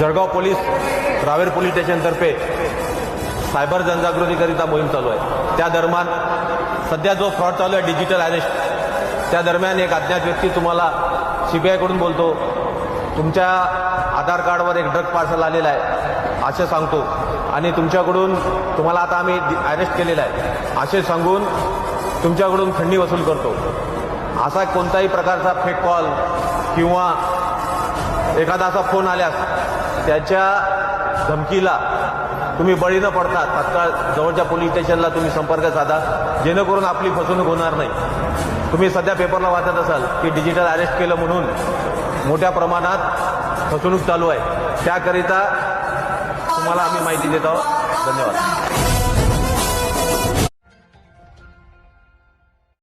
Jalgaon police Raver police स्टेशनतर्फे cyber जनजागृतीकरिता मोहीम चालू आहे. त्या दरम्यान सध्या जो फ्रॉड चालू आहे डिजिटल अरेस्ट त्या दरम्यान एक अज्ञात व्यक्ती तुम्हाला सीबीआयकडून बोलतो. तुमच्या आधार कार्डवर एक ड्रग पार्सल आलेलं आहे असे सांगतो. आणि तुमच्याकडून तुम्हाला आता आम्ही अरेस्ट केलेला आहे असे सांगून तुमच्याकडून खंडी वसूल करतो. असा कोणताही प्रकारचा फेक कॉल किंवा एखादा असा फोन आल्यास त्याच्या धमकीला तुम्ही बळी न पडता तात्काळ जवळच्या पोलीस स्टेशनला तुम्ही संपर्क साधा. जेणेकरून आपली फसवणूक होणार नाही. तुम्ही सध्या पेपरला वाचत असाल की डिजिटल अरेस्ट केलं म्हणून मोठ्या प्रमाणात फसवणूक चालू आहे. त्याकरिता तुम्हाला आम्ही माहिती देत आहोत. धन्यवाद.